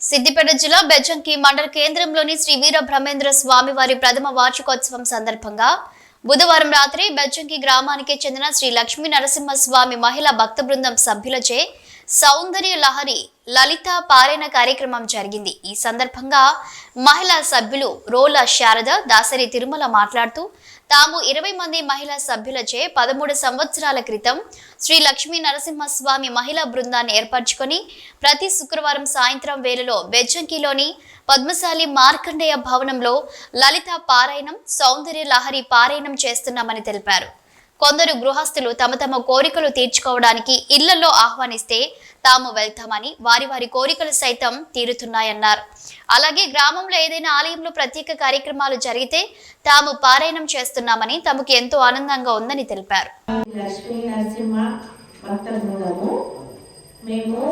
సిద్దిపేట జిల్లా బెజంకి మండల కేంద్రంలోని శ్రీ వీర బ్రహ్మేంద్ర స్వామి వారి ప్రథమ వార్షికోత్సవం సందర్భంగా బుధవారం రాత్రి బెజంకి గ్రామానికి చెందిన శ్రీ లక్ష్మీ నరసింహ స్వామి మహిళా భక్త బృందం సభ్యులచే సౌందర్య లహరి లలిత పారాయణ కార్యక్రమం జరిగింది. ఈ సందర్భంగా మహిళా సభ్యులు రోల శారద దాసరి తిరుమల మాట్లాడుతూ తాము ఇరవై మంది మహిళా సభ్యులచే పదమూడు సంవత్సరాల క్రితం శ్రీ లక్ష్మీ నరసింహస్వామి మహిళా బృందాన్ని ఏర్పరచుకొని ప్రతి శుక్రవారం సాయంత్రం వేళలో బెజ్జంకిలోని పద్మశాలి మార్కండేయ భవనంలో లలిత పారాయణం సౌందర్య లహరి పారాయణం చేస్తున్నామని తెలిపారు. కొందరు గృహస్థులు తమ తమ కోరికలు తీర్చుకోవడానికి ఇళ్ళలో ఆహ్వానిస్తే తాము వెళ్తామని వారి వారి కోరికలు సైతం తీరుతున్నాయన్నారు. అలాగే గ్రామంలో ఏదైనా ఆలయంలో ప్రత్యేక కార్యక్రమాలు జరిగితే తాము పారాయణం చేస్తున్నామని తమకు ఎంతో ఆనందంగా ఉందని తెలిపారు. మేము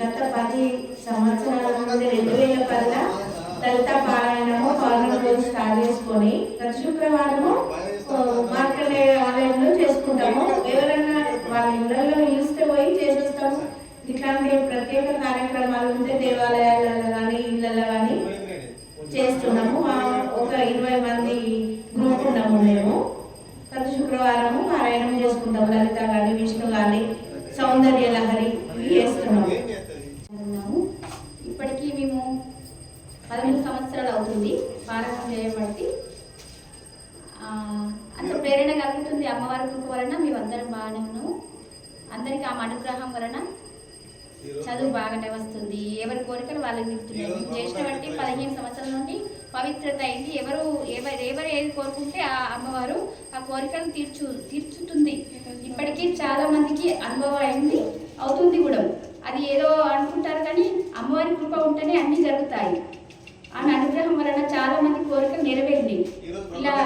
గత పది సంవత్సరాల నుండి రెండు వేల పదిన దళిత పారాయణము పౌర్ణమి రోజు స్టార్ట్ చేసుకొని ప్రతి శుక్రవారము ఆ, మార్కండేయ ఆలయంలో ఇళ్ళలో నిలిస్తే పోయి చేసేస్తాము. ఇట్లాంటి ప్రత్యేక కార్యక్రమాలు ఉంటే దేవాలయాలలో కానీ ఇళ్ళల్లో కానీ చేస్తున్నాము. ఒక ఇరవై మంది గ్రూప్ ఉన్నాము మేము. ప్రతి శుక్రవారము పారాయణం చేసుకుంటాం లలిత కానీ విష్ణు కానీ సౌందర్య లహరి చేస్తున్నాము. ఇప్పటికీ మేము పదమూడు సంవత్సరాలు అవుతుంది పారాయణం చేయబట్టి. అంత ప్రేరణ కలుగుతుంది అమ్మవారి కృప వలన. మేమందరం బాగానే ఉన్నాము. అందరికీ ఆమె అనుగ్రహం వలన చదువు బాగానే వస్తుంది. ఎవరి కోరికలు వాళ్ళకి తీరుతున్నాయి. మేము చేసిన బట్టి పదిహేను సంవత్సరాల నుండి పవిత్రత అయింది. ఎవరు ఎవరు ఎవరు ఏది కోరుకుంటే ఆ అమ్మవారు ఆ కోరికను తీర్చు తీర్చుతుంది. ఇప్పటికీ చాలా మందికి అనుభవం అయింది. అవుతుంది కూడా. అది ఏదో అనుకుంటారు కానీ అమ్మవారి కృప ఉంటేనే అన్నీ జరుగుతాయి. ఆమె అనుగ్రహం వలన చాలా మంది కోరికలు నెరవేరింది. ఇలా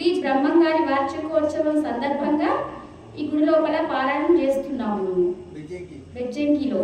ఇది బ్రహ్మంగారి వార్షికోత్సవం సందర్భంగా ఈ గుడి లోపల పారాయణం చేస్తున్నాము మేము. బెజ్జంకిలో.